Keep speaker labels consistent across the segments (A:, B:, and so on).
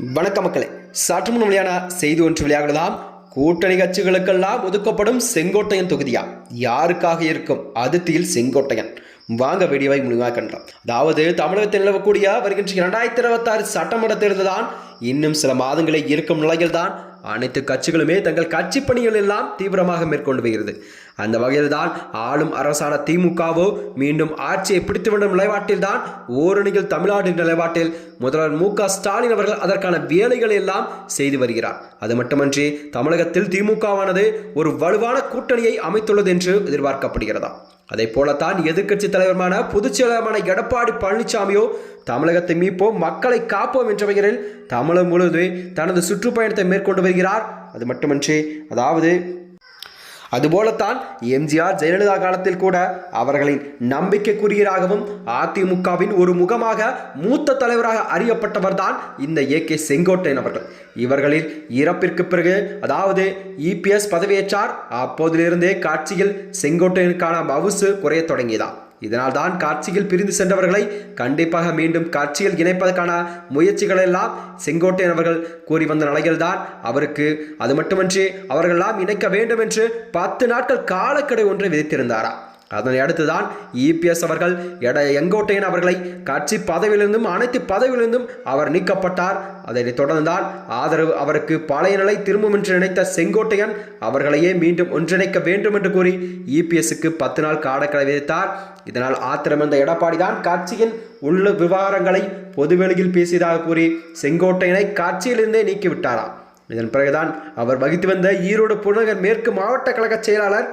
A: வணக்க மக்களே. சற்று முன் வெளியான செய்தி ஒன்று வெளியாகலாம். கூட்டணி கட்சிகளுக்கெல்லாம் ஒதுக்கப்படும் செங்கோட்டையன் தொகுதியா? யாருக்காக இருக்கும்? அதிர்த்தியில் செங்கோட்டையன். வாங்க வீடியோவை முழுமையாக கண்டோம். அதாவது தமிழகத்தில் நிலவக்கூடிய வருகின்ற இரண்டாயிரத்தி இருபத்தாறு சட்டமன்ற தேர்தல் தான் இன்னும் சில மாதங்களே இருக்கும் நிலையில்தான். அனைத்து கட்சிகளுமே தங்கள் கட்சி பணிகள் எல்லாம் தீவிரமாக மேற்கொண்டு வருகிறது. அந்த வகையில் தான் ஆளும் அரசான திமுகவோ மீண்டும் ஆட்சியை பிடித்து வேண்டும் நிலைப்பாட்டில் தான் ஓரணியில் தமிழ்நாடு நிலைப்பாட்டில் முதல்வர் மு க ஸ்டாலின் அவர்கள் அதற்கான வேலைகளை எல்லாம் செய்து வருகிறார். அது மட்டுமன்றி தமிழகத்தில் திமுகவானது ஒரு வலுவான கூட்டணியை அமைத்துள்ளது என்று எதிர்பார்க்கப்படுகிறதா? அதை போலத்தான் எதிர்க்கட்சி தலைவருமான பொதுச் செயலருமான எடப்பாடி பழனிசாமியோ தமிழகத்தை மீட்போம் மக்களை காப்போம் என்ற பெயரில் தமிழகம் முழுவதும் தனது சுற்றுப்பயணத்தை மேற்கொண்டு வருகிறார். அது மட்டுமன்றி அதாவது அதுபோலத்தான் எம்ஜிஆர் ஜெயலலிதா காலத்தில் கூட அவர்களின் நம்பிக்கைக்குரியராகவும் அதிமுகவின் ஒரு முகமாக மூத்த தலைவராக அறியப்பட்டவர்தான் இந்த ஏ கே செங்கோட்டையன் அவர்கள். இவர்களில் இறப்பிற்கு பிறகு அதாவது இபிஎஸ் பதவியேற்றார். அப்போதிலிருந்தே காட்சியில் செங்கோட்டையனுக்கான மவுசு குறையத் தொடங்கியதான் இதனால் தான் காட்சியில் பிரிந்து சென்றவர்களை கண்டிப்பாக மீண்டும் காட்சியில் இணைப்பதற்கான முயற்சிகளெல்லாம் செங்கோட்டையன் அவர்கள் கூறி வந்த நிலையில்தான் அவருக்கு அது மட்டுமன்றி அவர்களெல்லாம் இணைக்க வேண்டும் என்று பத்து நாட்கள் காலக்கடை ஒன்றை விதித்திருந்தாரா. அதனை அடுத்துதான் இபிஎஸ் அவர்கள் எட எங்கோட்டையன் அவர்களை கட்சி பதவியிலிருந்தும் அனைத்து பதவியிலிருந்தும் அவர் நீக்கப்பட்டார். அதனைத் தொடர்ந்தான் ஆதரவு அவருக்கு பழைய நிலை திரும்பும் என்று நினைத்த செங்கோட்டையன் அவர்களையே மீண்டும் ஒன்றிணைக்க வேண்டும் என்று கூறி இபிஎஸ்க்கு பத்து நாள் காடக்கடை விதித்தார். இதனால் ஆத்திரமந்த எடப்பாடி தான் கட்சியின் உள்ள விவகாரங்களை பொதுவெளியில் பேசியதாக கூறி செங்கோட்டையனை கட்சியிலிருந்தே நீக்கிவிட்டாராம். இதன் பிறகுதான் அவர் வகித்து வந்த ஈரோடு புறநகர் மேற்கு மாவட்ட கழக செயலாளர்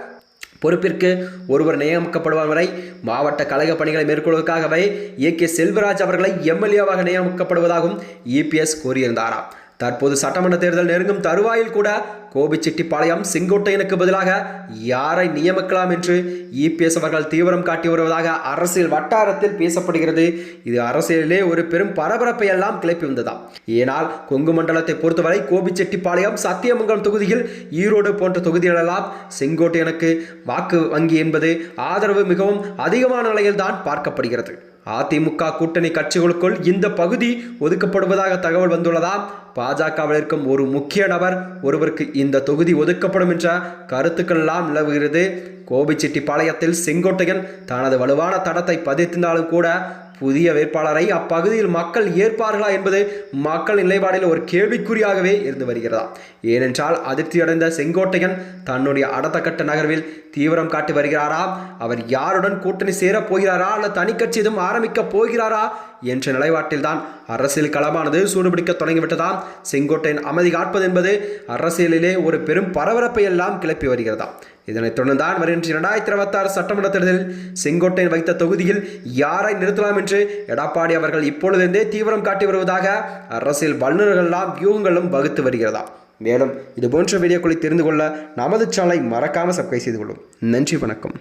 A: பொறுப்பிற்கு ஒருவர் நியமிக்கப்படுவார் வரை மாவட்ட கழக பணிகளை மேற்கொள்வதற்காகவே ஏ கே செல்வராஜ் அவர்களை எம்எல்ஏவாக நியமிக்கப்படுவதாகவும் இபிஎஸ் கூறியிருந்தாராம். தற்போது சட்டமன்ற தேர்தல் நெருங்கும் தருவாயில் கூட கோபிச்செட்டிப்பாளையம் செங்கோட்டையனுக்கு பதிலாக யாரை நியமிக்கலாம் என்று இபிஎஸ் அவர்கள் தீவிரம் காட்டி வருவதாக அரசியல் வட்டாரத்தில் பேசப்படுகிறது. இது அரசியலிலே ஒரு பெரும் பரபரப்பை எல்லாம் கிளப்பி வந்ததாம் ஏனால் கொங்கு மண்டலத்தை பொறுத்தவரை கோபிச்செட்டிப்பாளையம் சத்தியமங்கலம் தொகுதியில் ஈரோடு போன்ற தொகுதிகளெல்லாம் செங்கோட்டையனுக்கு வாக்கு வங்கி என்பது ஆதரவு மிகவும் அதிகமான நிலையில்தான் பார்க்கப்படுகிறது. அதிமுக கூட்டணி கட்சிகளுக்குள் இந்த பகுதி ஒதுக்கப்படுவதாக தகவல் வந்துள்ளதாம் பாஜகவில் இருக்கும் ஒரு முக்கிய நபர் ஒருவருக்கு இந்த தொகுதி ஒதுக்கப்படும் என்ற கருத்துக்கள் எல்லாம் நிலவுகிறது. கோபிச்செட்டிப்பாளையத்தில் செங்கோட்டையன் தனது வலுவான தடத்தை பதித்திருந்தாலும் கூட புதிய வேட்பாளரை அப்பகுதியில் மக்கள் ஏற்பார்களா என்பது மக்கள் நிலைப்பாடில் ஒரு கேள்விக்குறியாகவே இருந்து வருகிறதா? ஏனென்றால் அதிர்ச்சியடைந்த செங்கோட்டையன் தன்னுடைய அடுத்தக்கட்ட நகர்வில் தீவிரம் காட்டி வருகிறாரா? அவர் யாருடன் கூட்டணி சேரப் போகிறாரா? அல்லது தனிக்கட்சி எதுவும் ஆரம்பிக்கப் போகிறாரா? என்ற நிலைப்பாட்டில்தான் அரசியல் களமானது சூடுபிடிக்க தொடங்கிவிட்டதாம் செங்கோட்டையன் அமைதி காட்பது என்பது அரசியலிலே ஒரு பெரும் பரபரப்பை எல்லாம் கிளப்பி வருகிறதா? இதனைத் தொடர்ந்தான் வருகின்ற இரண்டாயிரத்தி இருபத்தாறு சட்டமன்ற தேர்தலில் செங்கோட்டையன் வைத்த தொகுதியில் யாரை நிறுத்தலாம் என்று எடப்பாடி அவர்கள் இப்பொழுதிருந்தே தீவிரம் காட்டி வருவதாக அரசியல் வல்லுநர்களெல்லாம் வியூகங்களும் வகுத்து வருகிறதா? மேலும் இது போன்ற வீடியோக்களை தெரிந்து கொள்ள நமது சேனலை மறக்காமல் சப்ஸ்கிரைப் செய்து கொள்ளும். நன்றி வணக்கம்.